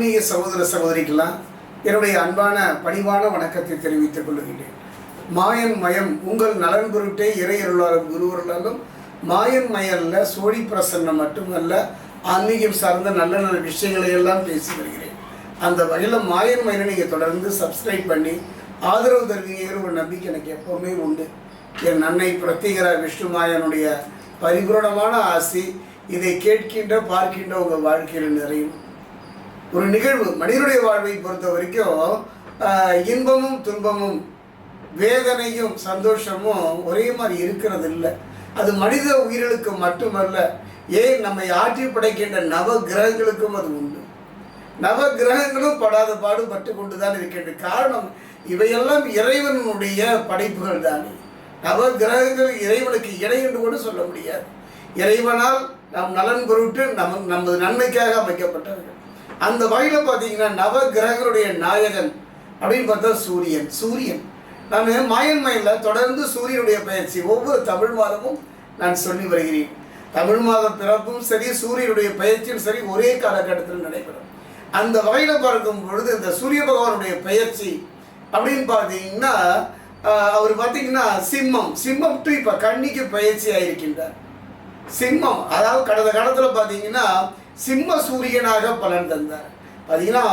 ஆன்மீக சகோதர சகோதரிக்கெல்லாம் என்னுடைய அன்பான பணிவான வணக்கத்தை தெரிவித்துக் கொள்கிறேன் மாயன் மயம் உங்கள் நலன் பொருட்டே இறையருளாலும் குருவர்களாலும் மாயன் மயல்ல சோழி பிரசன்னம் மட்டுமல்ல ஆன்மீகம் சார்ந்த நல்ல நல்ல விஷயங்களை எல்லாம் பேசி வருகிறேன். அந்த வகையில் மாயன் மயனை நீங்கள் தொடர்ந்து சப்ஸ்கிரைப் பண்ணி ஆதரவு தருவீங்கிற ஒரு நம்பிக்கை எனக்கு எப்போவுமே உண்டு. என் அன்னை பிரத்யேகரா விஷ்ணு மாயனுடைய பரிபூரணமான ஆசி இதை கேட்கின்ற பார்க்கின்ற உங்கள் வாழ்க்கையில் நிறையும். ஒரு நிகழ்வு மனிதனுடைய வாழ்வை பொறுத்த வரைக்கும் இன்பமும் துன்பமும் வேதனையும் சந்தோஷமும் ஒரே மாதிரி இருக்கிறது இல்லை அது மனித உயிர்களுக்கு மட்டுமல்ல ஏன் நம்மை ஆற்றி படைக்கின்ற நவ கிரகங்களுக்கும் அது உண்டு. நவ கிரகங்களும் படாத பாடு பட்டு கொண்டு தான் இருக்கின்ற காரணம் இவையெல்லாம் இறைவனுடைய படைப்புகள் தானே. நவ கிரகங்கள் இறைவனுக்கு இணை என்று கூட சொல்ல முடியாது. இறைவனால் நம் நலன் பொருட்டு நம் நமது நன்மைக்காக அமைக்கப்பட்டவர்கள். அந்த வகையில் பார்த்தீங்கன்னா நவ கிரகங்களுடைய நாயகன் அப்படின்னு பார்த்தா சூரியன் சூரியன். நான் மாயன் மயிலில் தொடர்ந்து சூரியனுடைய பயிற்சி ஒவ்வொரு தமிழ் மாதமும் நான் சொல்லி வருகிறேன். தமிழ் மாத பிறப்பும் சரி சூரியனுடைய பயிற்சியும் சரி ஒரே காலகட்டத்தில் நடைபெறும். அந்த வகையில் பார்க்கும் பொழுது இந்த சூரிய பகவானுடைய பயிற்சி அப்படின்னு பார்த்தீங்கன்னா அவர் பார்த்தீங்கன்னா சிம்மம். சிம்மம் டு இப்போ கண்ணிக்கு பயிற்சி ஆயிருக்கின்றார் சிம்மம் அதாவது கடந்த காலத்தில் பார்த்தீங்கன்னா சிம்ம சூரியனாக பலன் தந்தார். பார்த்தீங்கன்னா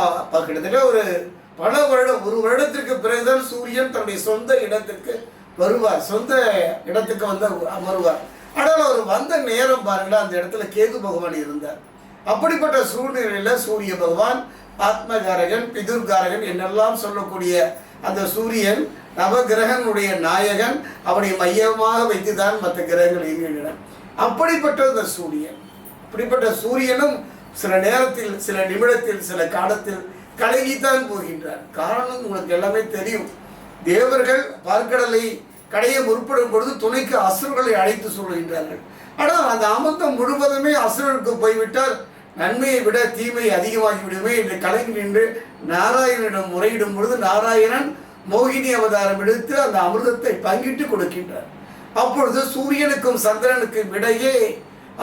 கிட்டத்தட்ட ஒரு பல வருடம் ஒரு வருடத்திற்கு பிறகுதான் சூரியன் தன்னுடைய சொந்த இடத்திற்கு வருவார். சொந்த இடத்துக்கு வந்து அவர் அமருவார். ஆனால் அவர் வந்த நேரம் பாருங்களேன் அந்த இடத்துல கேது பகவான் இருந்தார். அப்படிப்பட்ட சூழ்நிலையில் சூரிய பகவான் ஆத்மகாரகன் பிதுர்காரகன் என்னெல்லாம் சொல்லக்கூடிய அந்த சூரியன் நவகிரகனுடைய நாயகன் அவனை மையமாக வைத்துதான் மற்ற கிரகங்கள் இயங்குகின்றன அப்படிப்பட்ட அந்த சூரியன் அப்படிப்பட்ட சூரியனும் சில நேரத்தில் சில நிமிடத்தில் சில காலத்தில் கலகித்தான் போகின்றார். காரணம் உங்களுக்கு எல்லாமே தெரியும். தேவர்கள் பார்க்கடலை கடைய முற்படும் பொழுது துணைக்கு அசுரர்களை அழைத்து சொல்கின்றார்கள் ஆனால் அந்த அமர்த்தம் முழுவதுமே அசுரனுக்கு போய்விட்டால் நன்மையை விட தீமை அதிகமாகிவிடுமே என்று கலங்கி நின்று நாராயணனிடம் முறையிடும் பொழுது நாராயணன் மோகினி அவதாரம் எடுத்து அந்த அமிர்தத்தை பங்கிட்டு கொடுக்கின்றார். அப்பொழுது சூரியனுக்கும் சந்திரனுக்கும் இடையே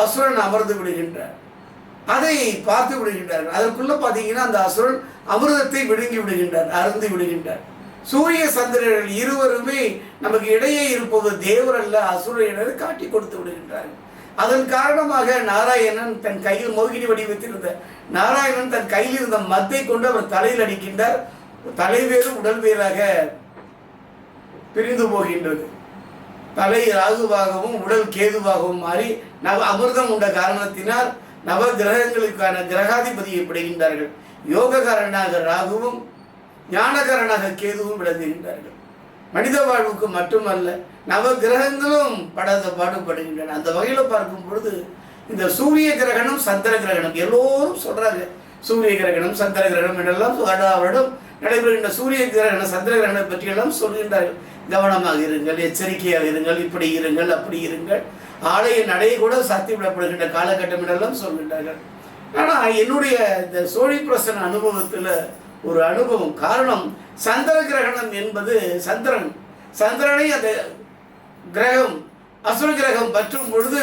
அசுரன் அமர்ந்து விடுகின்றார். அதை பார்த்து விடுகின்றார்கள். அதற்குள்ள பார்த்தீங்கன்னா அந்த அசுரன் அமிர்தத்தை விழுங்கி விடுகின்றார் அருந்து விடுகின்றார். சூரிய சந்திரர்கள் இருவருமே நமக்கு இடையே இருப்பது தேவர் அல்ல அசுரர் காட்டி கொடுத்து விடுகின்றார்கள். அதன் காரணமாக நாராயணன் தன் கையில் மோகினி வடிவத்திருந்த நாராயணன் தன் கையில் இருந்த மத்தை கொண்டு அவர் தலையில் அடிக்கின்றார். தலைவேறு உடல் வேறாக பிரிந்து போகின்றது. தலை ராகுவாகவும் உடல் கேதுவாகவும் மாறி நவ அமிர்தம் உண்ட காரணத்தினால் நவ கிரகங்களுக்கான கிரகாதிபதியை படுகின்றார்கள். யோககாரனாக ராகுவும் ஞானகாரனாக கேதுவும் விளங்குகின்றார்கள். மனித வாழ்வுக்கு மட்டுமல்ல நவ கிரகங்களும் படாத பாடுபடுகின்றன. அந்த வகையில் பார்க்கும் பொழுது இந்த சூரிய கிரகணம் சந்திர கிரகணம் எல்லோரும் சொல்றாங்க. சூரிய கிரகணம் சந்திர கிரகணம் என்றெல்லாம் வருடா வருடம் நடைபெறுகின்ற சூரிய கிரகணம் சந்திர கிரகணம் பற்றியெல்லாம் சொல்கின்றார்கள். கவனமாக இருங்கள் எச்சரிக்கையாக இருங்கள் இப்படி இருங்கள் அப்படி இருங்கள். ஆலய நடை கூட சக்தி விடப்படுகின்ற காலகட்டம் என்றெல்லாம் சொல்கின்றார்கள். ஆனால் என்னுடைய இந்த சோழி பிரசன அனுபவத்தில் ஒரு அனுபவம் காரணம் சந்திர கிரகணம் என்பது சந்திரன். சந்திரனை அந்த கிரகம் அசுர கிரகம் பற்றும் பொழுது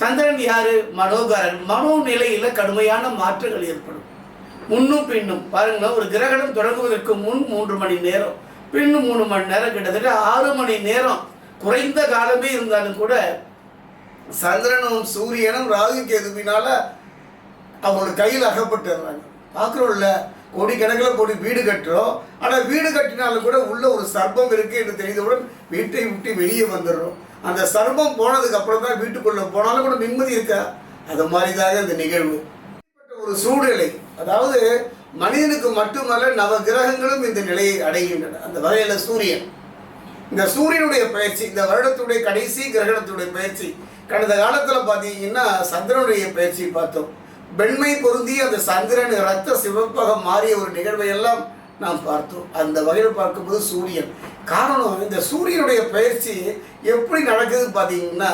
சந்திரன் யாரு? மனோகாரன். மனோ நிலையில் கடுமையான மாற்றங்கள் ஏற்படும். முன்னும் பின்னும் பாருங்கள் ஒரு கிரகணம் தொடங்குவதற்கு முன் மூன்று மணி நேரம். பின்னும் மூணு மணி நேரம் கிட்டத்தட்ட ஆறு மணி நேரம் குறைந்த காலமே இருந்தாலும் கூட சந்திரனும் சூரியனும் ராகு கேதுவினால அவங்களோட கையில் அகப்பட்டுறாங்க. பார்க்குறோம்ல கோடிக்கணக்கில் கோடி வீடு கட்டுறோம். ஆனால் வீடு கட்டினாலும் கூட உள்ள ஒரு சர்ப்பம் இருக்கு என்று தெரிந்தவுடன் வீட்டை விட்டு வெளியே வந்துடுறோம். அந்த சர்ப்பம் போனதுக்கு அப்புறம் தான் வீட்டுக்குள்ளே போனாலும் கூட நிம்மதி இருக்கா? அது மாதிரி தாங்க இந்த நிகழ்வு. ஒரு சூழ்நிலை. அதாவது மனிதனுக்கு மட்டுமல்ல நவ கிரகங்களும் இந்த நிலையை அடைகின்றன. அந்த வகையில் சூரியன். இந்த சூரியனுடைய பயிற்சி இந்த வருடத்துடைய கடைசி கிரகணத்துடைய பயிற்சி. கடந்த காலத்தில் பார்த்தீங்கன்னா சந்திரனுடைய பயிற்சி பார்த்தோம். வெண்மை பொருந்தி அந்த சந்திரன் ரத்த சிவப்பாக மாறிய ஒரு நிகழ்வை எல்லாம் நாம் பார்த்தோம். அந்த வகையில் பார்க்கும்போது சூரியன். காரணம் இந்த சூரியனுடைய பயிற்சி எப்படி நடக்குதுன்னு பார்த்தீங்கன்னா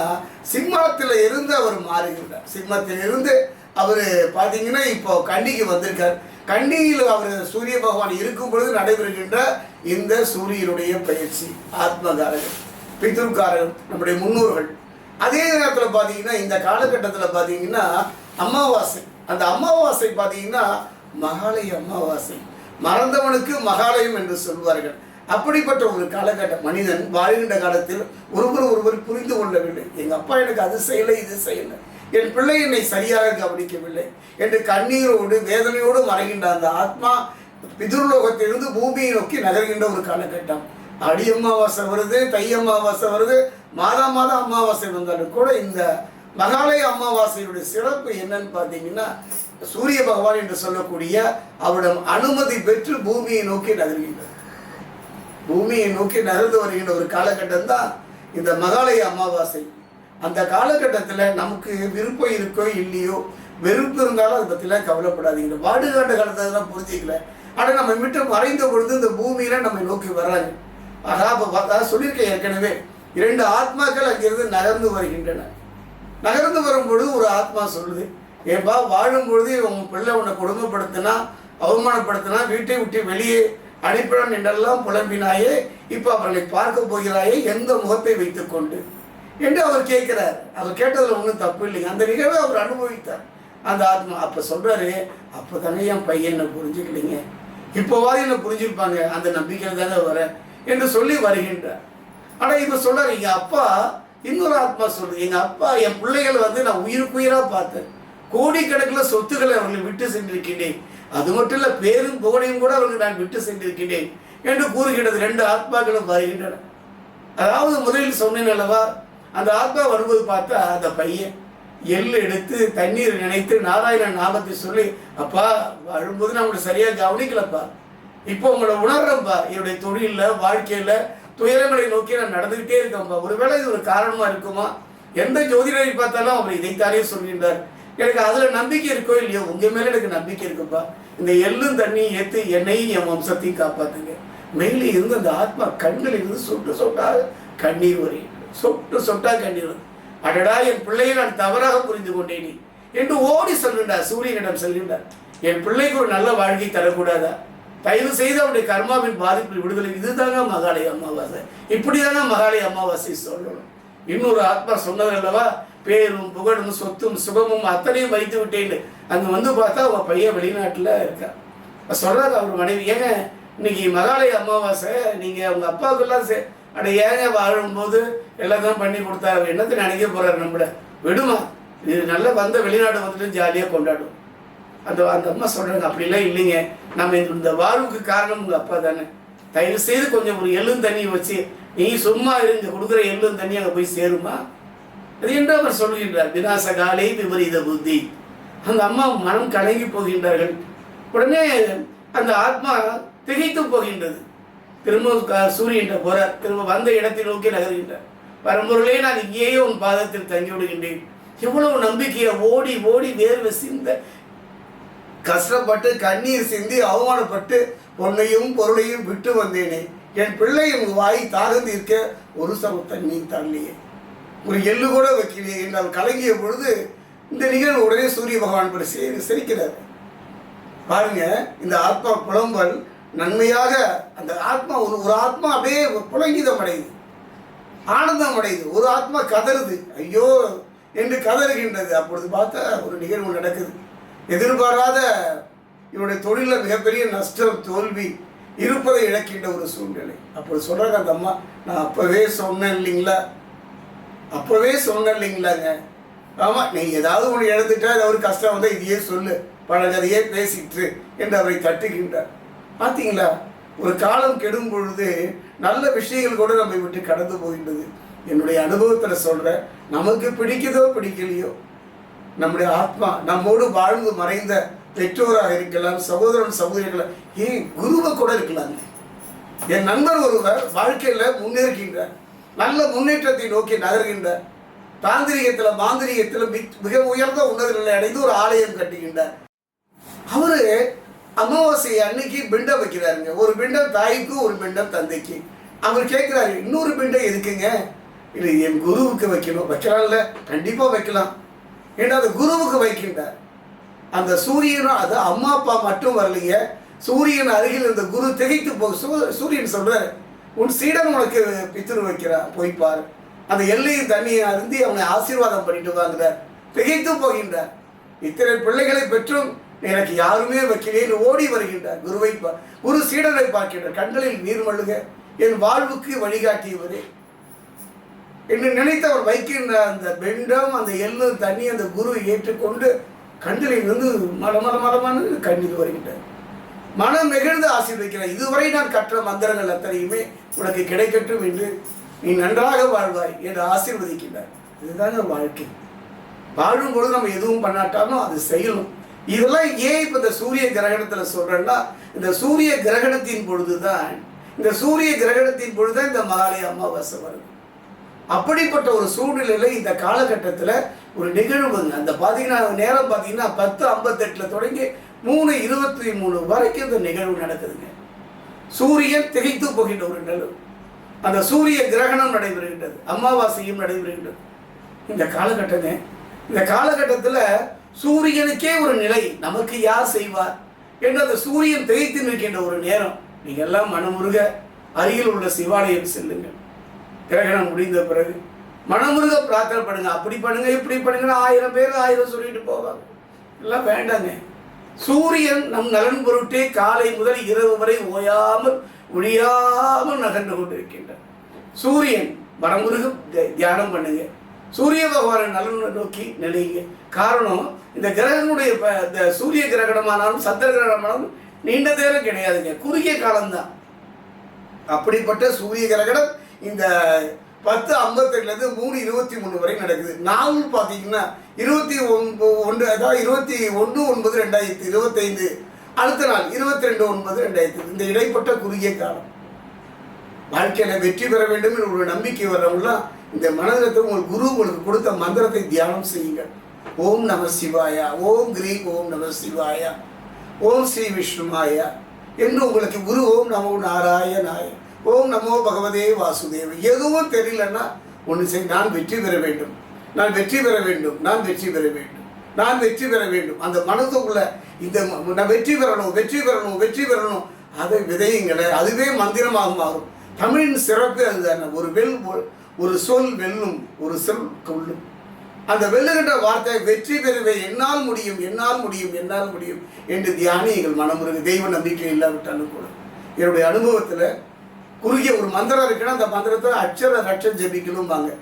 சிம்மத்தில் இருந்து அவர் மாறுகின்றார். சிம்மத்தில் இருந்து அவர் பார்த்தீங்கன்னா இப்போ கண்டிக்கு வந்திருக்கார். கண்டியில் அவர் சூரிய பகவான் இருக்கும் பொழுது நடைபெறுகின்ற இந்த சூரியனுடைய பயிற்சி ஆத்மகாரகன் பித்ருக்காரகம் நம்முடைய முன்னோர்கள். அதே நேரத்தில் பார்த்தீங்கன்னா இந்த காலகட்டத்தில் பார்த்தீங்கன்னா அமாவாசை. அந்த அமாவாசை பார்த்தீங்கன்னா மகாலய அமாவாசை. மறந்தவனுக்கு மகாலயம் என்று சொல்வார்கள். அப்படிப்பட்ட ஒரு காலகட்ட மனிதன் வாழ்கின்ற காலத்தில் ஒருவர் ஒருவர் புரிந்து கொள்ளவில்லை. எங்கள் அப்பா எனக்கு அது செய்யலை இது செய்யலை. என் பிள்ளை என்னை சரியாக கவனிக்கவில்லை. என்று கண்ணீரோடு வேதனையோடு மறைகின்ற அந்த ஆத்மா பிதுர்லோகத்திலிருந்து பூமியை நோக்கி நகர்கின்ற ஒரு காலகட்டம். அடி அமாவாசை வருது தை அமாவாசை வருது மாதா மாதம் அமாவாசை வந்தாலும் கூட இந்த மகாலய அமாவாசையுடைய சிறப்பு என்னன்னு பார்த்தீங்கன்னா சூரிய பகவான் என்று சொல்லக்கூடிய அவரிடம் அனுமதி பெற்று பூமியை நோக்கி நகர்கின்றது. பூமியை நோக்கி நகர்ந்து வருகின்ற ஒரு காலகட்டம் தான் இந்த மகாலய அமாவாசை அந்த காலகட்டத்தில் நமக்கு விருப்பம் இருக்கோ இல்லையோ வெறுப்பு இருந்தாலும் அதை பற்றிலாம் கவலைப்படாதீங்க. வாடுகாட்ட காலத்தை தான் புரிஞ்சிக்கல. ஆனால் நம்ம விட்டு மறைந்த பொழுது இந்த பூமியில நம்ம நோக்கி வர்றாங்க ஆகா அப்போ பார்த்தா சொல்லியிருக்கேன் ஏற்கனவே. இரண்டு ஆத்மாக்கள் அங்கிருந்து நகர்ந்து வருகின்றன. நகர்ந்து வரும்பொழுது ஒரு ஆத்மா சொல்லுது ஏப்பா வாழும் பொழுது உன் பிள்ளை உன்னை கொடுமைப்படுத்தினா அவமானப்படுத்தினா வீட்டை விட்டு வெளியே அனுப்பினான் என்றெல்லாம் புலம்பினாயே இப்போ அவர்களை பார்க்க போகிறாயே எந்த முகத்தை வைத்துக்கொண்டு. என்று அவர் கேட்கிறார். அவர் கேட்டதில் ஒன்றும் தப்பு இல்லைங்க அந்த நிகழ்வை அவர் அனுபவித்தார். அந்த ஆத்மா அப்போ சொல்கிறாரு அப்போ தானே என் பையன் என்ன புரிஞ்சுக்கலைங்க. இப்போவாது என்ன புரிஞ்சிருப்பாங்க அந்த நம்பிக்கையில் தானே வரேன் என்று சொல்லி வருகின்றார். ஆனால் இப்போ சொல்கிறார் எங்கள் அப்பா இன்னொரு ஆத்மா சொல்லுது எங்கள் அப்பா என் பிள்ளைகளை வந்து நான் உயிருக்குயிரா பார்த்தேன். கோடிக்கணக்கில் சொத்துக்களை அவர்களை விட்டு சென்றிருக்கின்றேன். அது மட்டும் இல்லை பேரும் புகழையும் கூட அவர்களுக்கு நான் விட்டு சென்றிருக்கின்றேன் என்று கூறுகின்றது. ரெண்டு ஆத்மாக்களும் வருகின்றன. அதாவது முதலில் சொன்னேன் அல்லவா அந்த ஆத்மா வரும்போது பார்த்தா அந்த பையன் எள் எடுத்து தண்ணீர் நினைத்து நாராயணன் நாமத்தை சொல்லி அப்பா வரும்போது நான் உங்களை சரியா கவனிக்கலப்பா. இப்போ உங்களை உணர்றேன்ப்பா என்னுடைய தொழிலில் வாழ்க்கையில துயரங்களை நோக்கி நான் நடந்துகிட்டே இருக்கேன்ப்பா ஒருவேளை இது ஒரு காரணமா இருக்குமா? எந்த ஜோதிடரை பார்த்தாலும் அவர் இதைத்தானே சொல்கின்றார். எனக்கு அதுல நம்பிக்கை இருக்கோ இல்லையோ உங்க மேல எனக்கு நம்பிக்கை இருக்குப்பா இந்த எள்ளும் தண்ணியும் ஏத்து என்னையும் என் வம்சத்தையும் காப்பாத்துங்க. மேலே இருந்து அந்த ஆத்மா கண்களில் இருந்து சொட்டு சொட்டாக கண்ணீர் வரையும் சொட்டு சொட்டா கண்ணீர். அடடா என் பிள்ளையை நான் தவறாக புரிந்து கொண்டேனே என்று ஓடி செல்கின்றார் சூரியனிடம் செல்கின்றார். என் பிள்ளைக்கு ஒரு நல்ல வாழ்க்கை தரக்கூடாதா? தயவு செய்து அவனுடைய கர்மாவின் பாதிப்பில் விடுதலை. இதுதாங்க மகாலய அமாவாசை. இப்படிதாங்க மகாலய அமாவாசை சொல்லணும். இன்னொரு ஆத்மா சொன்னது அல்லவா? பேரும் புகழும் சொத்தும் சுகமும் அத்தனையும் வைத்து விட்டேன்னு அங்க வந்து பார்த்தா அவங்க பையன் வெளிநாட்டுல இருக்கான் அப்ப சொல்றாரு அவர் மனைவி ஏங்க இன்னைக்கு மகாலய அமாவாசை நீங்க உங்க அப்பாவுக்கெல்லாம் சே அட ஏங்க வாழும்போது எல்லாத்தையும் பண்ணி கொடுத்தாரு. அவர் என்னத்தை நினைக்க போறாரு நம்மள? விடுமா. இது நல்லா வந்த வெளிநாடு வந்துட்டு ஜாலியாக கொண்டாடும் அந்த அந்த அம்மா சொல்றாங்க அப்படிலாம் இல்லைங்க. நம்ம இந்த- வாழ்வுக்கு காரணம் உங்க அப்பா தானே. தயவு செய்து கொஞ்சம் ஒரு எள்ளும் தண்ணியை வச்சு நீ சும்மா இருங்க கொடுக்குற எள்ளும் தண்ணி அங்கே போய் சேருமா? அது என்று அவர் சொல்கின்றார். விநாசகாலை விபரீத புத்தி. அந்த அம்மா மனம் கலங்கி போகின்றார்கள். உடனே அந்த ஆத்மா திகைத்து போகின்றது. திரும்ப க- சூரியன் போற திரும்ப வந்த இடத்தை நோக்கி நகர்கின்றார் பரம்பொருளே நான் இங்கேயே உன் பாதத்தில் தங்கி விடுகின்றேன். நம்பிக்கையை ஓடி ஓடி வேர்வை சிந்த கஷ்டப்பட்டு கண்ணீர் சிந்தி அவமானப்பட்டு பொன்னையும் பொருளையும் விட்டு வந்தேனே. என் பிள்ளை உன் வாய் தாழ்ந்து இருக்க ஒரு சம தண்ணி தள்ளியே ஒரு எள்ளு கூட வைக்கலையே. என்றால் கலங்கிய பொழுது இந்த நிகழ்வு உடனே சூரிய பகவான் படி சிரிக்கிறார். பாருங்க இந்த ஆத்மா புலம்பல் நன்மையாக அந்த ஆத்மா ஒரு ஒரு ஆத்மா அப்படியே புலங்கிதம் அடையுது. ஆனந்தம் அடையுது. ஒரு ஆத்மா கதறுது. ஐயோ என்று கதறுகின்றது. அப்பொழுது பார்த்தா ஒரு நிகழ்வு நடக்குது. எதிர்பாராத இவருடைய தொழிலில் மிகப்பெரிய நஷ்டம் தோல்வி இருப்பதை இழக்கின்ற ஒரு சூழ்நிலை. அப்படி சொல்கிறாங்க அந்த அம்மா நான் அப்போவே சொன்னேன் இல்லைங்களா? அப்போவே சொன்னேன் இல்லைங்களாங்க? ஆமாம் நீ ஏதாவது ஒன்று இழந்துட்டா அது ஒரு கஷ்டம் வந்தால் இதையே சொல்லு. பழகதையே பேசிட்டு என்று அவரை தட்டுகின்றார். பார்த்தீங்களா ஒரு காலம் கெடும் பொழுது நல்ல விஷயங்கள் கூட நம்மை விட்டு கடந்து போகின்றது. என்னுடைய அனுபவத்தில் சொல்கிறேன் நமக்கு பிடிக்குதோ பிடிக்கலையோ நம்முடைய ஆத்மா நம்மோடு வாழ்ந்து மறைந்த பெற்றோராக இருக்கலாம் சகோதரன் சகோதரிகள் ஏன் குருவை கூட இருக்கலாங்க என் நண்பர் ஒருவர் வாழ்க்கையில் முன்னேறுகின்றார். நல்ல முன்னேற்றத்தை நோக்கி நகர்கின்றார். தாந்திரிகத்தில் மாந்திரிகத்தில் மிக உயர்ந்த உன்னத நிலை அடைந்து ஒரு ஆலயம் கட்டுகின்றார். அவரு அமாவாசை அன்னைக்கு பிண்டம் வைக்கிறாருங்க. ஒரு பிண்டம் தாய்க்கு ஒரு பிண்டம் தந்தைக்கு. அவர் கேட்குறாரு இன்னொரு பிண்டம் எதுக்குங்க? இல்லை என் குருவுக்கு வைக்கணும். வைக்கலாம்ல கண்டிப்பாக வைக்கலாம். ஏன்னா அது குருவுக்கு வைக்கின்றார். அந்த சூரியனும் அது அம்மா அப்பா மட்டும் வரலைங்க. சூரியன் அருகில் இருந்த குரு திகைத்து போ சூ- சூரியன் சொல்கிறார் உன் சீடன் உனக்கு பித்துரு வைக்கிறான் போய் அந்த எல்லையை தண்ணியை அருந்தி அவனை ஆசீர்வாதம் பண்ணிட்டு வாங்குறார். திகைத்து போகின்றார். இத்தனை பிள்ளைகளை பெற்றும் எனக்கு யாருமே வைக்கலேன்னு ஓடி வருகின்றார். குருவை பா குரு சீடனை பார்க்கின்றார். கண்களில் நீர் மழுக என் வாழ்வுக்கு வழிகாட்டியவரே. என்று நினைத்தவர் வைக்கின்ற அந்த பெண்டம் அந்த எள்ளு தண்ணி அந்த குரு ஏற்றுக்கொண்டு கண்களில் இருந்து மல மல மலமான கண்ணீர் வருகின்றார் மனம் நெகிழ்ந்து ஆசீர்வதிக்கிறார். இதுவரை நான் கற்ற மந்திரங்கள் அத்தனையுமே உனக்கு கிடைக்கட்டும் என்று நீ நன்றாக வாழ்வாய் என்று ஆசீர்வதிக்கின்றார். இதுதாங்க வாழ்க்கை. வாழும் பொழுது நம்ம எதுவும் பண்ணாட்டாலும் அது செய்யணும். இதெல்லாம் ஏன் இப்போ இந்த சூரிய கிரகணத்தில் சொல்கிறேன்னா இந்த சூரிய கிரகணத்தின் பொழுதுதான் இந்த சூரிய கிரகணத்தின் பொழுதுதான் இந்த மகாலய அமாவாசை வருது. அப்படிப்பட்ட ஒரு சூழ்நிலையில் இந்த காலகட்டத்தில் ஒரு நிகழ்வுங்க அந்த பார்த்தீங்கன்னா நேரம் பார்த்தீங்கன்னா பத்து ஐம்பத்தெட்டில் தொடங்கி மூணு இருபத்தி மூணு வரைக்கும் இந்த நிகழ்வு நடக்குதுங்க. சூரியன் திகைத்து போகின்ற ஒரு நிகழ்வு. அந்த சூரிய கிரகணம் நடைபெறுகின்றது. அமாவாசையும் நடைபெறுகின்றது. இந்த காலகட்டமே இந்த காலகட்டத்தில் சூரியனுக்கே ஒரு நிலை. நமக்கு யார் செய்வார்? என்று அந்த சூரியன் திகைத்து நிற்கின்ற ஒரு நேரம். நீங்கள் எல்லாம் மனமுருக அருகில் உள்ள சிவாலயம் செல்லுங்கள். கிரகணம் முடிந்த பிறகு மனமுருக பிரார்த்தனை பண்ணுங்க. அப்படி பண்ணுங்க இப்படி பண்ணுங்க ஆயிரம் பேர் ஆயிரம் சொல்லிட்டு போவாங்க. எல்லாம் வேண்டாங்க. சூரியன் நம் நலன் பொருட்டே காலை முதல் இரவு வரை ஓயாமல் ஒழியாமல் நகர்ந்து கொண்டிருக்கின்றார். சூரியன் மனமுருக தியானம் பண்ணுங்க. சூரிய பகவானை நலனை நோக்கி நினைங்க காரணம் இந்த கிரகங்களுடைய ப- இந்த சூரிய கிரகணமானாலும் சந்திர கிரகணமானாலும் நீண்ட நேரம் கிடையாதுங்க. குறுகிய காலம்தான். அப்படிப்பட்ட சூரிய கிரகணம் இந்த பத்து ஐம்பத்தெட்டுலேருந்து மூணு இருபத்தி மூணு வரை நடக்குது. நாள் பார்த்தீங்கன்னா இருபத்தி ஒன்பது ஒன்று அதாவது இருபத்தி ஒன்று ஒன்பது ரெண்டாயிரத்தி இருபத்தைந்து. அடுத்த நாள் இருபத்தி ரெண்டு ஒன்பது ரெண்டாயிரத்தி இந்த இடைப்பட்ட குறுகிய காலம். வாழ்க்கையில் வெற்றி பெற வேண்டும் என்ற ஒரு நம்பிக்கை வர்றவங்களாம் இந்த மனதிலத்தை உங்கள் குரு உங்களுக்கு கொடுத்த மந்திரத்தை தியானம் செய்யுங்கள். ஓம் நம சிவாயா ஓம் கிரீம் ஓம் நம சிவாயா ஓம் ஸ்ரீ விஷ்ணுமாயா என்று உங்களுக்கு குரு ஓம் நமோ நாராயணாய ஓம் நமோ பகவதே வாசுதேவ். எதுவும் தெரியலன்னா ஒன்று செய் நான் வெற்றி பெற வேண்டும். நான் வெற்றி பெற வேண்டும் நான் வெற்றி பெற வேண்டும். நான் வெற்றி பெற வேண்டும். அந்த மனதுக்குள்ள இந்த நான் வெற்றி பெறணும் வெற்றி பெறணும் வெற்றி பெறணும் அதை விதையுங்களே அதுவே மந்திரமாக மாறும். தமிழின் சிறப்பு அதுதானே ஒரு வெல் ஒரு- ஒரு சொல் வெல்லும் ஒரு சொல் கொள்ளும். அந்த வெல்லுகின்ற வார்த்தை வெற்றி பெறுவே என்னால் முடியும் என்னால் முடியும் என்னால் முடியும் என்று தியானியங்கள் மனமுருகு தெய்வ நம்பிக்கை இல்லாவிட்டாலும் கூட. என்னுடைய அனுபவத்தில் குறுகிய ஒரு மந்திரம் இருக்குன்னா அந்த மந்திரத்தை அச்சர லட்சம் ஜெபிக்கணும்பாங்க.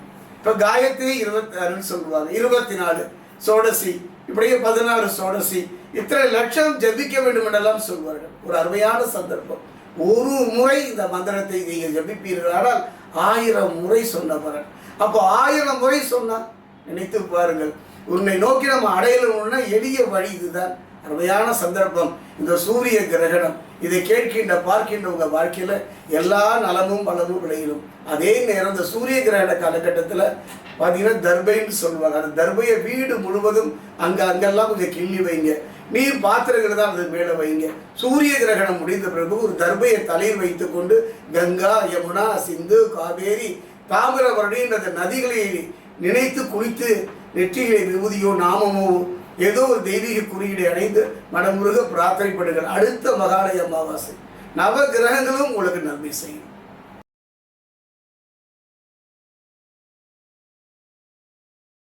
இப்போ காயத்ரி இருபத்தி ஆறுன்னு சொல்லுவாங்க. இருபத்தி நாலு சோடசி. இப்படியே பதினாறு சோடசி. இத்தனை லட்சம் ஜெபிக்க வேண்டும் என்றெல்லாம் சொல்வார்கள். ஒரு அருமையான சந்தர்ப்பம். ஒரு முறை இந்த மந்திரத்தை நீங்கள் ஜெபிப்பீர்கள். ஆனால் ஆயிரம் முறை சொன்ன பலன் அப்போ ஆயிரம் முறை சொன்னால் நினைத்து பாருங்கள். உன்னை நோக்கி நம்ம அடையலன்னா எளிய வழி இதுதான். அருமையான சந்தர்ப்பம். இந்த சூரிய கிரகணம் இதை கேட்கின்ற பார்க்கின்ற உங்கள் வாழ்க்கையில் எல்லா நலமும் வளமும் விளையிடும். அதே நேரம் இந்த சூரிய கிரகண காலகட்டத்தில் பார்த்தீங்கன்னா தர்பைன்னு சொல்லுவாங்க. அந்த தர்பையை வீடு முழுவதும் அங்கே அங்கெல்லாம் கொஞ்சம் கிள்ளி வைங்க. நீர் பாத்திரங்கள் தான் அது மேலே வைங்க. சூரிய கிரகணம் முடிந்த பிறகு ஒரு தர்பையை தலையில் வைத்துக்கொண்டு கங்கா யமுனா சிந்து காவேரி தாமிரபரணி என்ற நதிகளை நினைத்து குளித்து நெற்றிகளை விபூதியோ நாமமோ ஏதோ ஒரு தெய்வீக குறியீடு அடைந்து மனமுருக பிரார்த்தனைப்படுங்கள் அடுத்த மகாலய அமாவாசை. நவ கிரகங்களும் உங்களுக்கு நன்மை செய்யும்.